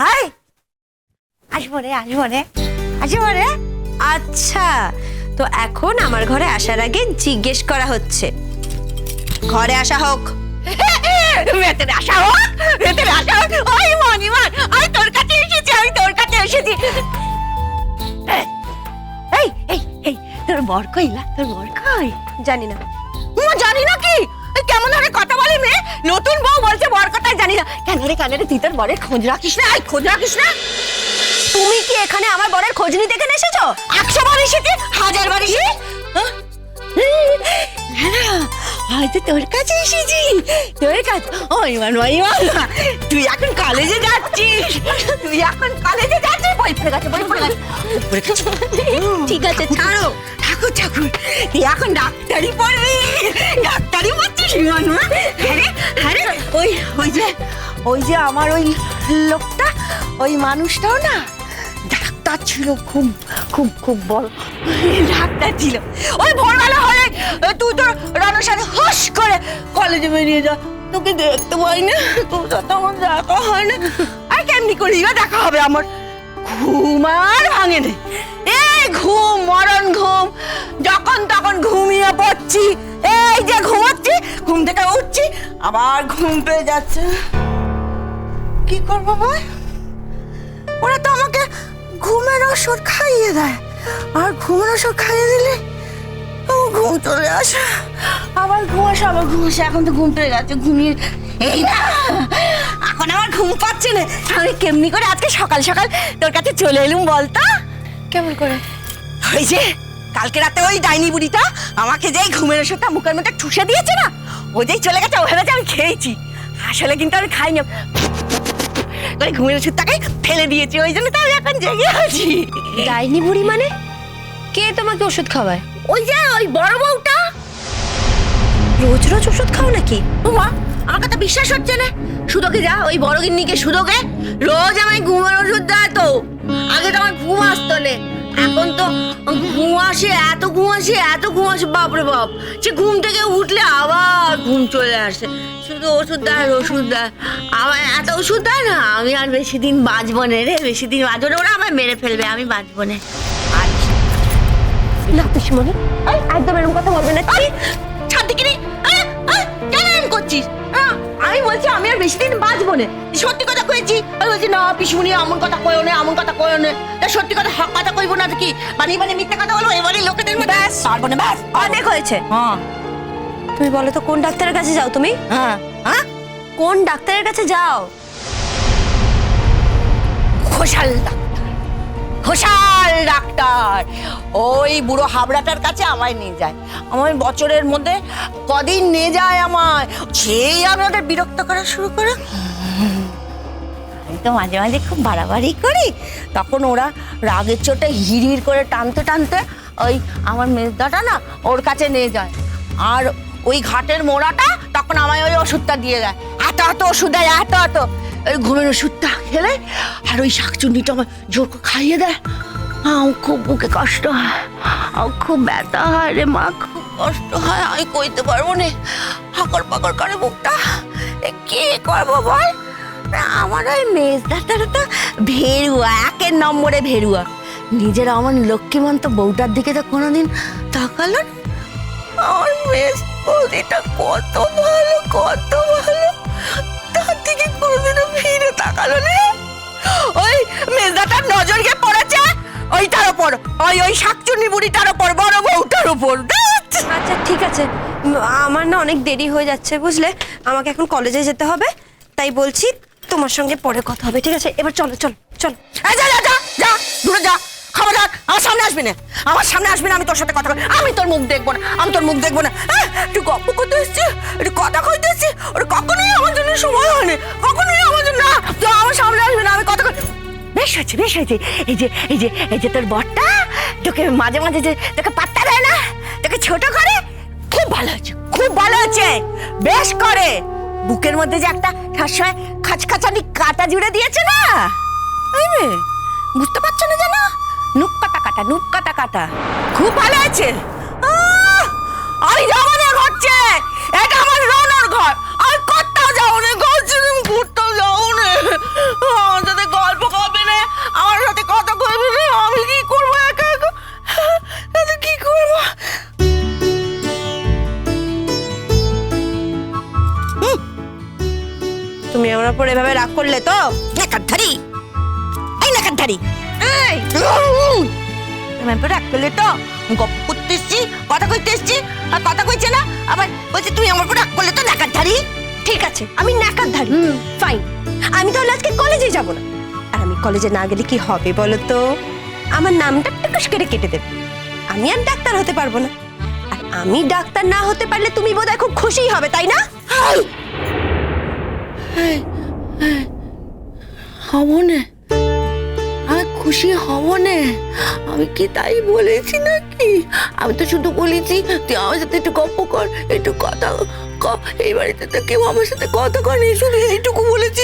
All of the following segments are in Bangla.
হাই! আসব রে আসব রে আসব রে। আচ্ছা তো এখন আমার ঘরে আসার আগে জিজ্ঞেস করা হচ্ছে। ঘরে আসা হোক। ভেতরে আসা হোক ভেতরে আসা হোক। ওই মনিমান আমি তোর কাছে এসেছি আমি তোর কাছে এসেছি। এই এই এই তোর বর কইলা তোর বর কই? জানি না। জানি না কি? কেমন ধরে কথা বলে মেয়ে? নতুন বউ বলছে বর কথাই জানি না। কেন রে কেন রে, তুই বরের খোঁজ রাখিস না? এই, খোঁজ রাখিস না? তুমি কি এখানে আমার বরের খোঁজ নিতে এখানে এসেছ? একশো বার এসেছি, হাজার বার এসেছি। হ্যাঁ? হয়তো তোর কাছে এসেছি। তোর কাছে ওই মান তুই এখন কলেজে যাচ্ছিস। তুই এখন কলেজে যাচ্ছিস? বই পড়ে গেছে বই পড়ে গেছে পড়ে গেছে। ঠিক আছে ছাড়ো ঠাকুর ঠাকুর তুই এখন ডাক্তারি পড়বি ডাক্তারি পড়ছিস মানু আরে আরে ওই ওই যে ওই যে আমার ওই লোকটা ওই মানুষটাও না ডাক্তার ছিল খুব খুব খুব বড় ডাক্তার ছিল ওই ভোরবেলা হলে তুই তোর রানার সাথে হস করে কলেজে বেরিয়ে যা তোকে দেখতে পাই না তোর সাথে আমার দেখা হয় না আর কেমনি করি দেখা হবে আমার ঘুম আর ভাঙে নেই এই ঘুম, মরণ ঘুম, যখন তখন ঘুমিয়ে পড়ছি, এই যে ঘুমাচ্ছি, ঘুম থেকে উঠছি, আবার ঘুম পেয়ে যাচ্ছে। কি করব ভাই ওরা তো আমাকে ঘুমের ওষুধ খাইয়ে দেয়। আর ঘুমের ওষুধ খাইয়ে দিলে ঘুম চলে আসে। আবার ঘুম আসে আবার ঘুম আসে। এখন তো ঘুম পেয়ে গেছে ঘুমিয়ে এই না। এখন আমার ঘুম পাচ্ছে না। আমি কেমনি করে আজকে সকাল সকাল তোর কাছে চলে এলুম বলতো? কেমন করে? ওই যে কালকে রাতে ওই ডাইনি বুড়িটা আমাকে যেই ঘুমের ওষুধটা মুখের মধ্যে ঠুসে দিয়েছে না ও যেই চলে গেছে ও ভেবেছে আমি খেয়েছি। আসলে কিন্তু আমি খাইনি। ওই ঘুমের ওষুধটাকে ফেলে দিয়েছি ওই জন্য তো আমি এখন জেগে আছি। ডাইনি বুড়ি মানে? কে তোমাকে ওষুধ খাওয়ায়? ওই যে ওই বড় বউটা। রোজ রোজ ওষুধ খাও নাকি? উমা আমার কথা বিশ্বাস হচ্ছে না। সুদোকে যা ওই বড় গিন্নিকে সুদোকে রোজ আমায় ঘুমের ওষুধ দেয় তো। আগে তো আমার ঘুম আসতো না। এখন তো ঘুম আসে এত ঘুম আসে এত ঘুম আসে বাপরে বাপ। সে ঘুম থেকে উঠলে আবার ঘুম চলে আসে। শুধু ওষুধ দেয় ওষুধ দেয়। আমার এত ওষুধ দেয় না আমি আর বেশি দিন বাঁচবো না রে বেশি দিন বাঁচবো না ওরা আমায় মেরে ফেলবে আমি বাঁচবো না। না পিসমণি। এই, একদম এরকম কথা বলবে না। আরে আরে, আরে, কেন এরম করছিস? আমি বলছি আমি আর বেশি দিন বাঁচবো না। সত্যি কথা কয়েছি? আমি বলছি না পিসুমনি এমন কথা কয়ও না এমন কথা কয়ও না। তা সত্যি কথা হক কথা কইবো না তো কি বানিয়ে বানিয়ে মিথ্যা কথা বলব এবারে লোকেদের মধ্যে ব্যাস। পারব না ব্যাস অনেক হয়েছে। হ্যাঁ। তুমি বলো তো কোন ডাক্তারের কাছে যাও তুমি? হ্যাঁ। হ্যাঁ? কোন ডাক্তারের কাছে যাও? Ghoshal doctor Ghoshal doctor. ওই বুড়ো হাবড়াটার কাছে আমায় নিয়ে যায়। আমার বছরের মধ্যে কদিন নিয়ে যায় আমায়। সেই আমাদের বিরক্ত করা শুরু করে। আমি তো মাঝে মাঝে খুব বাড়াবাড়ি করি। তখন ওরা রাগের চোটে হিড় করে টানতে টানতে ওই আমার মেজদাটা না ওর কাছে নিয়ে যায়। আর ওই ঘাটের মোড়াটা তখন আমায় ওই ওষুধটা দিয়ে দেয়। এত এত ওষুধ দেয়, এত এত। ঘুমের ওষুধটা খেলে আর ওই শাকচুন্নিটা আমার জোর করে খাইয়ে দেয়। খুব বুকে কষ্ট হয় খুব ব্যথা হয় রে মা, খুব কষ্ট হয়, আমি কইতে পারব না। হাকর পাকর করে বুকটা। কি করব বল? আমার ওই মেজদাটার তো ভেরুয়া, একের নম্বরে ভেরুয়া। নিজের আমার লক্ষ্মীমন্ত বউটার দিকে তো কোনোদিন তাকালো আমার মেজ বৌদিটা কত ভালো কত ভালো। তার দিকে কোনোদিনও তাকালো না। ওই মেজদাটার নজর গিয়ে পড়েছে? ওইটার ওপর ওই ওই শাকচুন্নি বুড়িটার ওপর বড় বউটার ওপর আচ্ছা ঠিক আছে। আমার না অনেক দেরি হয়ে যাচ্ছে বুঝলে? আমাকে এখন কলেজে যেতে হবে। তাই বলছি তোমার সঙ্গে পরে কথা হবে ঠিক আছে? এবার চলো চলো চলো। যা যা যা যা দূরে যা। খবরদার আমার সামনে আসবি না। আমার সামনে আসবি না আমি তোর সাথে কথা বল আমি তোর মুখ দেখব না আমি তোর মুখ দেখব না। একটু গল্প করতে এসছি একটু কথা কইতে এসছি। ওটা কখনোই আমার জন্য সময় হয়নি কখনোই আমার না, তো আমার সামনে আসবি না, আমি কথা বেশ হয়েছে বেশ হয়েছে। এই যে এই যে এই যে তোর বরটা, তোকে মাঝে মাঝে যে তোকে পাত্তা দেয় না, তোকে ছোট করে, খুব ভালো হয়েছে, খুব ভালো হয়েছে। বেশ করে। বুকের মধ্যে যে একটা সবসময় খাচখাচানি কাটা জুড়ে দিয়েছে না? বুঝতে পারছ না জানো? নুক কাটা কাটা, নুক কাটা কাটা। খুব ভালো আহ! আমি যাব না ঘরছে এটা নাকাধারি এই আমার উপর রাগ করলে তো গপ করতে এসছি কথা কইতে এসছি আর কথা কইছে না আবার বলছে তুমি আমার উপর রাগ করলে তো নাকাধারি ঠিক আছে আমি নাকার ধারি ফাইন আমি তাহলে আজকে কলেজে যাব না আর আমি কলেজে না গেলে কি হবে বলো তো আমার নামটা টুকুস করে কেটে দেবে আমি আর ডাক্তার হতে পারব না আর আমি ডাক্তার না হতে পারলে তুমি বোধহয় খুব খুশি হবে তাই না হব না খুশি হব না। আমি কি তাই বলেছি নাকি? আমি তো শুধু বলেছি, তুই আমার সাথে একটু গপ্প কর, একটু কথা এই বাড়িতে তো কেউ আমার সাথে কথা কর শুধু এইটুকু বলেছি।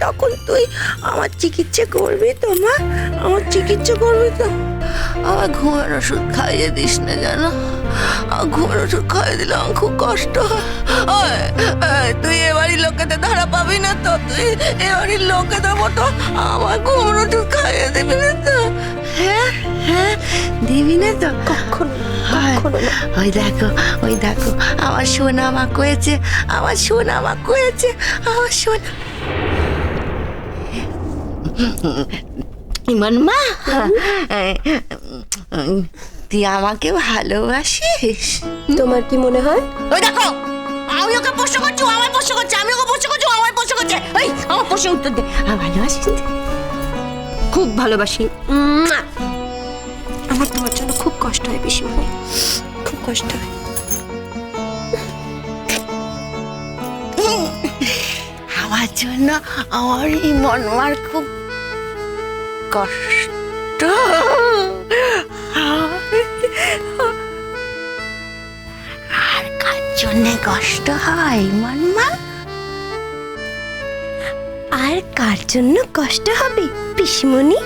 তখন তুই আমার চিকিৎসা করবি তো মা? আমার চিকিৎসা করবি তো? আমার ঘুমের ওষুধ খাইয়ে দিস না জানো? আমার ঘুমের ওষুধ খাইয়ে দিলে আমার খুব কষ্ট হয়। তুই এ বাড়ির লোকেদের ধারা পাবি না তো? তুই এ বাড়ির লোকেদের মতো আমার ঘুমের ওষুধ খাইয়ে দিবি না তো? হ্যাঁ হ্যাঁ দিবি না তো? কখন। ওই দেখো ওই দেখো আমার সোনা মা কয়েছে আমার সোনা মা কয়েছে আমার সোনা ইমন মা তুই আমাকে ভালোবাসিস? তোমার কি মনে হয়? ওই দেখো আমি ওকে প্রশ্ন করছি ও আমায় প্রশ্ন করছে আমি ওকে প্রশ্ন করছি ও আমায় প্রশ্ন করছে। ওই আমার প্রশ্ন উত্তর দে। আমার ভালোবাসিস খুব ভালোবাসি। আমার তোমার জন্য খুব কষ্ট হয় পিসিমণি খুব কষ্ট হয়। আমার জন্য আমার এই মনমার খুব কষ্ট। আর কার জন্য কষ্ট হয়, মনমা? আর কার জন্য কষ্ট হবে, পিসিমণি?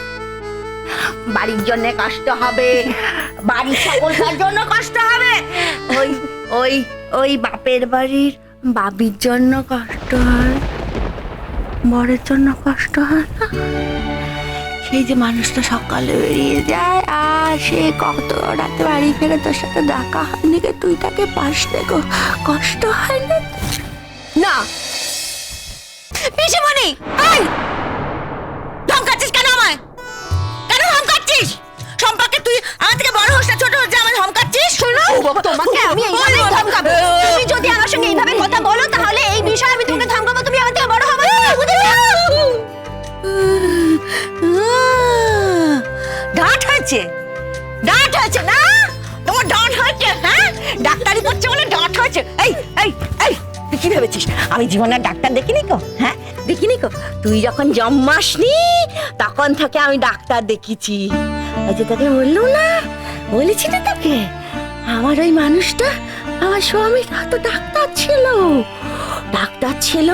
বাড়ির জন্য কষ্ট হবে, বাড়ির সকলকার জন্য কষ্ট হবে? ওই ওই ওই বাপের বাড়ির বাবির জন্য কষ্ট হয়, বরের জন্য কষ্ট হয় না? সেই যে মানুষটা সকালে বেরিয়ে যায়, আর সে কত রাতে বাড়ি ফেরে তোর সাথে দেখা হয়নি গে। তুই তাকে পাশ দেখো কষ্ট হয় না? না। এই হয়েছে, না? তোমার ডাঁট হয়েছে হ্যাঁ? ডাক্তারি করছে বলে ডাঁট হয়েছে। এই এই এই, তুই কি ভেবেছিস? আমি জীবনের ডাক্তার দেখিনি কো হ্যাঁ? দেখিনি কো? তুই যখন জন্মাসনি, তখন থেকে আমি ডাক্তার দেখেছি। যে তোকে বলল না, বলেছি না তোকে, আমার ওই মানুষটা আমার স্বামী তো ডাক্তার ছিল। ডাক্তার ছিল,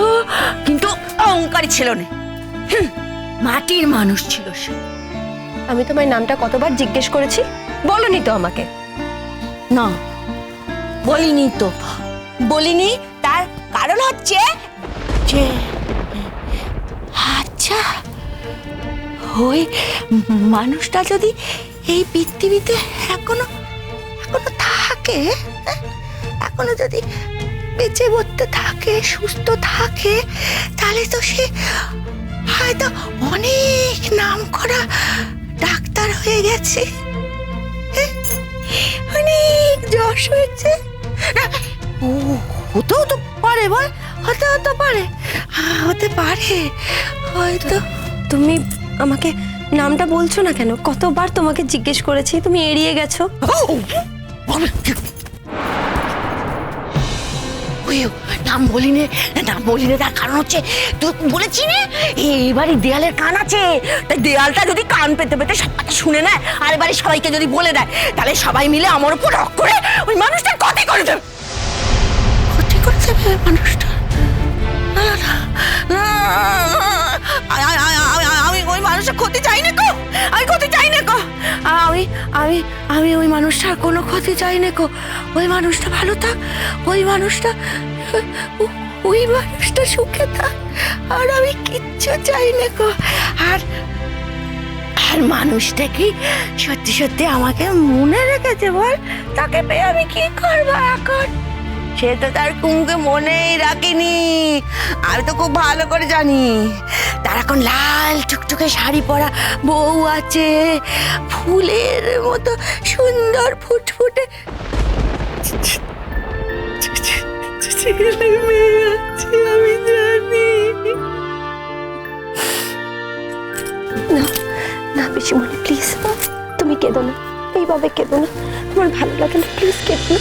কিন্তু অহংকারী ছিল না। মাটির মানুষ ছিল সে। আমি তোমার নামটা কতবার জিজ্ঞেস করেছি? বলনি তো আমাকে। না বলিনি তো। বলিনি তার কারণ হচ্ছে যে আচ্ছা ওই মানুষটা যদি এই পৃথিবীতে এখনও এখনও থাকে হ্যাঁ, এখনও যদি বেঁচে বলতে থাকে সুস্থ থাকে তাহলে তো সে হয়তো অনেক নাম করা ডাক্তার হয়ে গেছে। অনেক যশ হয়েছে ও হতেও তো পারে বল হতে হতে পারে হ্যাঁ, হতে পারে হয়তো তুমি আমাকে নামটা বলছো না কেন কতবার তোমাকে জিজ্ঞেস করেছি তুমি এড়িয়ে গেছো ওই, বলি নে নাম বলি নে তার কারণ হচ্ছে তুই বলেছি না? এইবারে দেয়ালের কান আছে। তাই দেয়ালটা যদি কান পেতে পেতে সব কথা শুনে নেয় আর এবারে সবাইকে যদি বলে দেয় তাহলে সবাই মিলে আমার উপর রক করে ওই মানুষটার ক্ষতি করে দেবে। ক্ষতি করে দেবে মানুষটা? আমি ওই মানুষের ক্ষতি চাই না কো। আমি ক্ষতি চাই না কো। আমি আমি আমি ওই মানুষটার কোনো ক্ষতি চাই না গো ওই মানুষটা ভালো থাক। ওই মানুষটা ওই মানুষটা সুখে থাক। আর আমি কিচ্ছু চাই না গো আর আর মানুষটা কি সত্যি সত্যি আমাকে মনে রেখেছে বল? তাকে পেয়ে আমি কি করব এখন? সে তো তার কুমুকে মনেই রাখিনি। আমি তো খুব ভালো করে জানি। তার এখন লাল টুকটুকে শাড়ি পরা বউ আছে। ফুলের মতো সুন্দর ফুটফুটে। আমি জানি না না পিসিমণি প্লিজ তুমি কেঁদো না। এইভাবে কেঁদো না। তোমার ভালো লাগে না প্লিজ কেঁদো না।